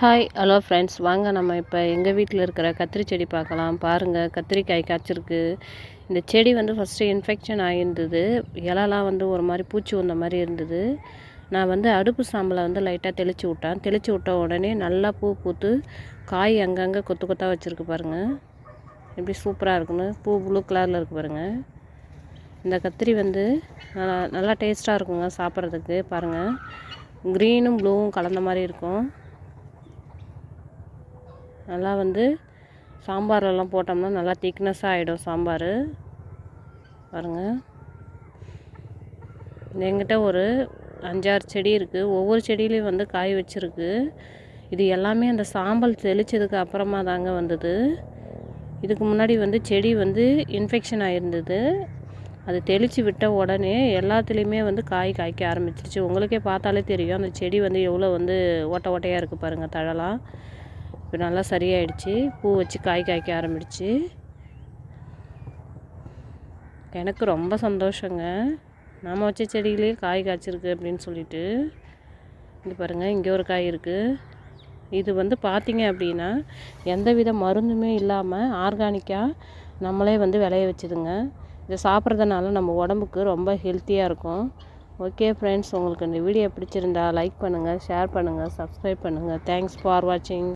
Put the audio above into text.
Hi hello friends வாங்க நம்ம இப்போ எங்கள் வீட்டில் இருக்கிற கத்திரி செடி பார்க்கலாம். பாருங்கள் கத்திரிக்காய் காய்ச்சிருக்கு. இந்த செடி வந்து ஃபஸ்ட்டு இன்ஃபெக்ஷன் ஆகியிருந்தது இலலாம் வந்து ஒரு மாதிரி பூச்சி வந்த மாதிரி இருந்தது. நான் வந்து அடுப்பு சாம்பலை வந்து லைட்டாக தெளித்து விட்டேன். தெளித்து விட்ட உடனே நல்லா பூ பூத்து காய் அங்கங்கே கொத்து கொத்தாக வச்சுருக்கு பாருங்கள் எப்படி சூப்பராக இருக்குன்னு. பூ ப்ளூ கலரில் இருக்குது பாருங்கள் இந்த கத்திரி வந்து நல்லா நல்லா டேஸ்ட்டாக இருக்குங்க சாப்பிட்றதுக்கு. பாருங்கள் க்ரீனும் ப்ளூவும் கலந்த மாதிரி இருக்கும். நல்லா வந்து சாம்பார்லலாம் போட்டோம்னா நல்லா திக்னஸ்ஸாக ஆகிடும் சாம்பார். பாருங்கள் எங்கிட்ட ஒரு அஞ்சாறு செடி இருக்குது ஒவ்வொரு செடியிலையும் வந்து காய் வச்சுருக்கு. இது எல்லாமே அந்த சாம்பல் தெளித்ததுக்கு அப்புறமா தாங்க வந்தது. இதுக்கு முன்னாடி வந்து செடி வந்து இன்ஃபெக்ஷன் ஆகிருந்தது அது தெளித்து விட்ட உடனே எல்லாத்துலேயுமே வந்து காய் காய்க்க ஆரம்பிச்சிருச்சு. உங்களுக்கே பார்த்தாலே தெரியும். அந்த செடி வந்து எவ்வளோ வந்து ஓட்ட ஓட்டையாக இருக்குது பாருங்கள் தழலாம் இப்போ நல்லா சரியாயிடுச்சு. பூ வச்சு காய் காய்க்க ஆரம்பிடுச்சு. எனக்கு ரொம்ப சந்தோஷங்க. நாம் வச்ச செடியிலே காய் காய்ச்சிருக்கு அப்படின்னு சொல்லிட்டு. இது பாருங்கள் இங்கே ஒரு காய் இருக்குது இது வந்து பார்த்திங்க அப்படின்னா எந்த வித மருந்துமே இல்லாமல் ஆர்கானிக்காக நம்மளே வந்து விளைய வச்சுதுங்க. இதை சாப்பிட்றதுனால நம்ம உடம்புக்கு ரொம்ப ஹெல்த்தியாக இருக்கும். ஓகே ஃப்ரெண்ட்ஸ் உங்களுக்கு இந்த வீடியோ பிடிச்சிருந்தா லைக் பண்ணுங்கள் ஷேர் பண்ணுங்கள் சப்ஸ்கிரைப் பண்ணுங்கள் தேங்க்ஸ் ஃபார் வாட்சிங்.